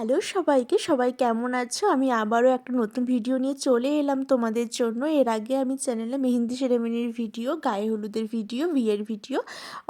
Hello সবাইকে, সবাই কেমন আছো? আমি আবারও একটা নতুন ভিডিও নিয়ে চলে এলাম তোমাদের জন্য। এর আগে আমি চ্যানেলে মেহেন্দি সেরেমনির ভিডিও, গায়ে হলুদের ভিডিও, বিয়ের ভিডিও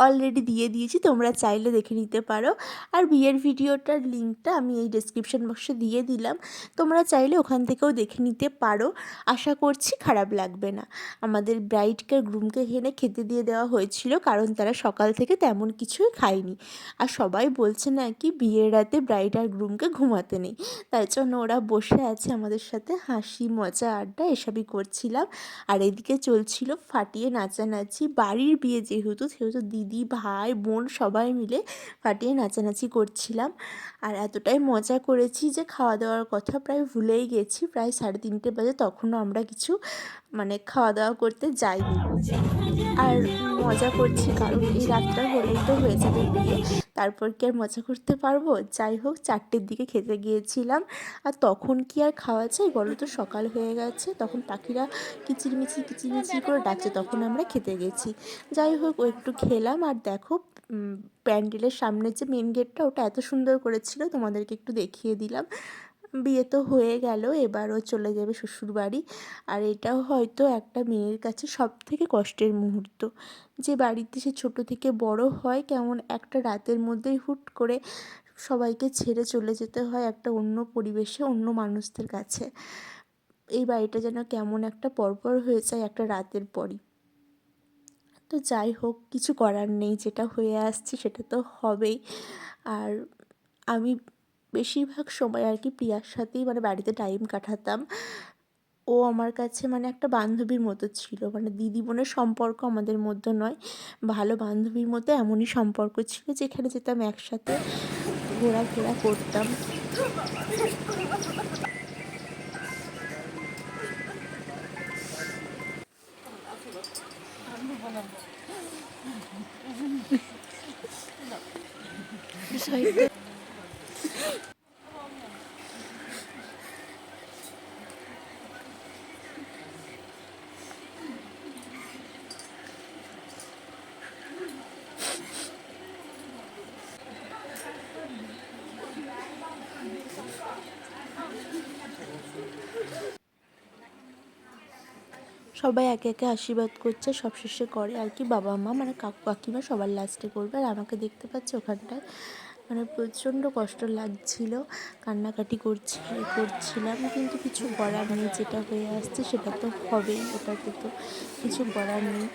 অলরেডি দিয়ে দিয়েছি, তোমরা চাইলে দেখে নিতে পারো। আর বিয়ের ভিডিওটার লিঙ্কটা আমি এই ডিসক্রিপশন বক্সে দিয়ে দিলাম। তোমরা চাইলে ওখান থেকেও দেখে নিতে পারো। আশা করছি খারাপ লাগবে না। আমাদের ব্রাইডকে গ্রুমকে হেনে খেতে দিয়ে দেওয়া হয়েছিল, কারণ তারা সকাল থেকে তেমন কিছুই খায়নি। আর সবাই বলছে নাকি বিয়ের রাতে ব্রাইড আর গ্রুমকে ঘুমাতে নেই। তাই জন্য ওরা বসে আছে আমাদের সাথে, হাসি, মজা, আড্ডা এসবই করছিলাম। আর এদিকে চলছিল ফাটিয়ে নাচানাচি। বাড়ির বিয়ে যেহেতু, সেহেতু দিদি, ভাই, বোন সবাই মিলে ফাটিয়ে নাচানাচি করছিলাম। আর এতটাই মজা করেছি যে খাওয়া দাওয়ার কথা প্রায় ভুলেই গেছি। প্রায় সাড়ে তিনটে বাজে, তখনও আমরা কিছু মানে খাওয়া দাওয়া করতে যাইনি। আর মজা করছি কারণ এই রাতটা হলেই তো হয়ে যাবে বিয়ে। তারপর কি আর মজা করতে পারব? যাই হোক, চারটের দিকে খেতে গিয়েছিলাম। আর তখন কি আর খাওয়া যায়? বলো তো, সকাল হয়ে গেছে, তখন পাখিরা কিচিরমিচির কিচিরমিচির করে ডাকছে, তখন আমরা খেতে গেছি। যাই হোক, ও একটু খেলাম, আর দেখো প্যান্ডেলের সামনের যে মেন গেটটা ওটা এত সুন্দর করেছিল, তোমাদেরকে একটু দেখিয়ে দিলাম। বিয়ে তো হয়ে গেল, এবারও চলে যাবে শ্বশুর বাড়ি আর এটাও হয়তো একটা মেয়ের কাছে সব থেকে কষ্টের মুহূর্ত। যে বাড়িতে সে ছোটো থেকে বড় হয়, কেমন একটা রাতের মধ্যেই হুট করে সবাইকে ছেড়ে চলে যেতে হয় একটা অন্য পরিবেশে, অন্য মানুষদের কাছে। এই বাড়িটা যেন কেমন একটা পরপর হয়ে যায় একটা রাতের পরই। তো যাই হোক, কিছু করার নেই, যেটা হয়ে আসছে সেটা তো হবেই। আর আমি বেশিরভাগ সময় আর কি প্রিয়ার সাথেই মানে বাড়িতে টাইম কাটাতাম। ও আমার কাছে মানে একটা বান্ধবীর মতো ছিল। মানে দিদি বোনের সম্পর্ক আমাদের মধ্যে নয়, ভালো বান্ধবীর মতো এমনই সম্পর্ক ছিল যেখানে যেতাম একসাথে ঘোরাফেরা করতাম। বিষয়টা সবাই একে একে আশীর্বাদ করছে সব শেষে করে আর কি বাবা মা মানে কাকু কাকিমা সবার লাস্টে করবে। আর আমাকে দেখতে পাচ্ছে ওখানটায় মানে প্রচণ্ড কষ্ট লাগছিল, কান্নাকাটি করছি, করছিলাম, কিন্তু কিছু করার নেই, যেটা হয়ে আসছে সেটা তো হবেই ওটাতে তো কিছু করার নেই।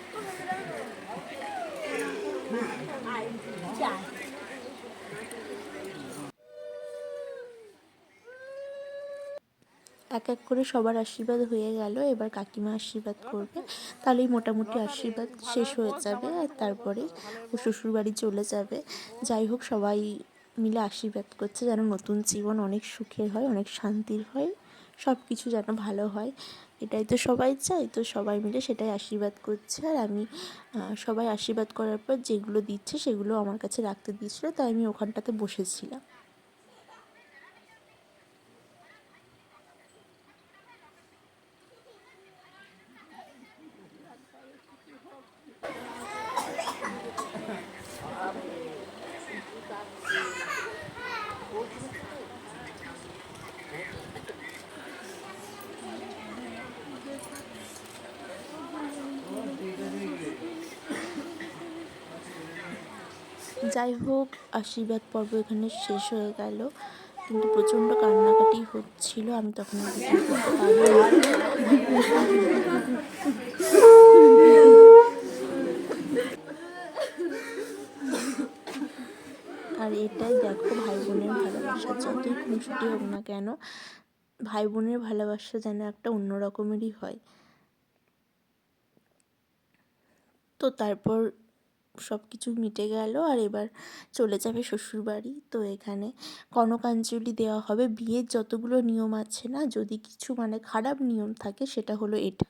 এক এক করে সবার আশীর্বাদ হয়ে গেল, এবার কাকিমা আশীর্বাদ করবে। তাহলেই মোটামুটি আশীর্বাদ শেষ হয়ে যাবে আর তারপরে ও শ্বশুরবাড়ি চলে যাবে। যাই হোক, সবাই মিলে আশীর্বাদ করছে যেন নতুন জীবন অনেক সুখের হয়, অনেক শান্তির হয় সব কিছু যেন ভালো হয়। এটাই তো সবাই চায়, তো সবাই মিলে সেটাই আশীর্বাদ করছে। আর আমি সবাই আশীর্বাদ করার পর যেগুলো দিচ্ছে সেগুলো আমার কাছে রাখতে দিয়েছিলো, তাই আমি ওখানটাতে বসেছিলাম। যাই হোক, আশীর্বাদ পর্ব এখানে শেষ হয়ে গেল। কিন্তু প্রচণ্ড কান্নাকাটি হচ্ছিল, আমি তখন আর এটাই দেখো ভাই বোনের ভালোবাসা। যতই খুনসুটি হোক না কেন ভাই বোনের ভালোবাসা যেন একটা অন্য রকমেরই হয়। তো তারপর সব কিছু মিটে গেল আর এবার চলে যাবে শ্বশুরবাড়ি। তো এখানে কনকাঞ্জলি দেওয়া হবে। বিয়ের যতগুলো নিয়ম আছে না, যদি কিছু মানে খারাপ নিয়ম থাকে সেটা হলো এটা।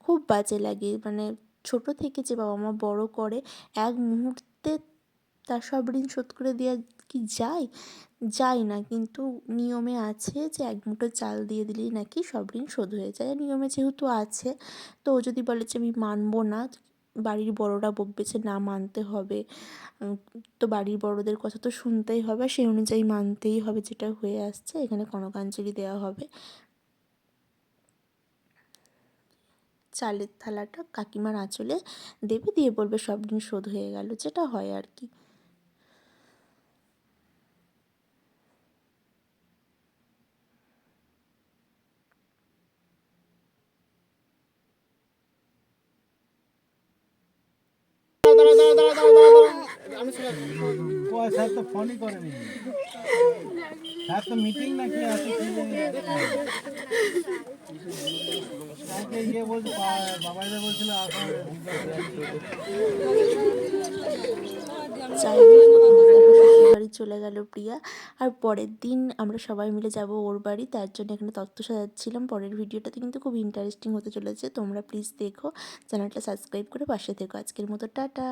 খুব বাজে লাগে। মানে ছোট থেকে যে বাবা মা বড় করে, এক মুহূর্তে তার সব ঋণ শোধ করে দেওয়া কি যায়? যায় না। কিন্তু নিয়মে আছে যে এক মুঠো চাল দিয়ে দিলেই নাকি সব ঋণ শোধ হয়ে যায়। নিয়মে যেহেতু আছে, তো ও যদি বলে যে আমি মানবো না বাড়ির বড়রা বকবেছে, না, মানতে হবে। তো বাড়ির বড়দের কথা তো শুনতেই হবে, সেই অনুযায়ী মানতেই হবে যেটা হয়ে আসছে। এখানে কনকাঞ্জলি দেওয়া হবে। চালের থালাটা কাকিমার আঁচলে দেবে, দিয়ে বলবে, সব দিন শোধ হয়ে গেল। যেটা হয় আর কি। স্যার তো ফোনই করেনি। স্যার তো মিটিং নাকি আছে স্যারকে ইয়ে বলছে বাবাইদা বলছিল আসলে বাড়ি চলে গেল প্রিয়া। আর পরের দিন আমরা সবাই মিলে যাব ওর বাড়ি, তার জন্য এখানে তত্ত্ব সাজাচ্ছিলাম। পরের ভিডিওটাতে কিন্তু খুব ইন্টারেস্টিং হতে চলেছে, তোমরা প্লিজ দেখো। চ্যানেলটা সাবস্ক্রাইব করে পাশে থেকো। আজকের মতো, টাটা!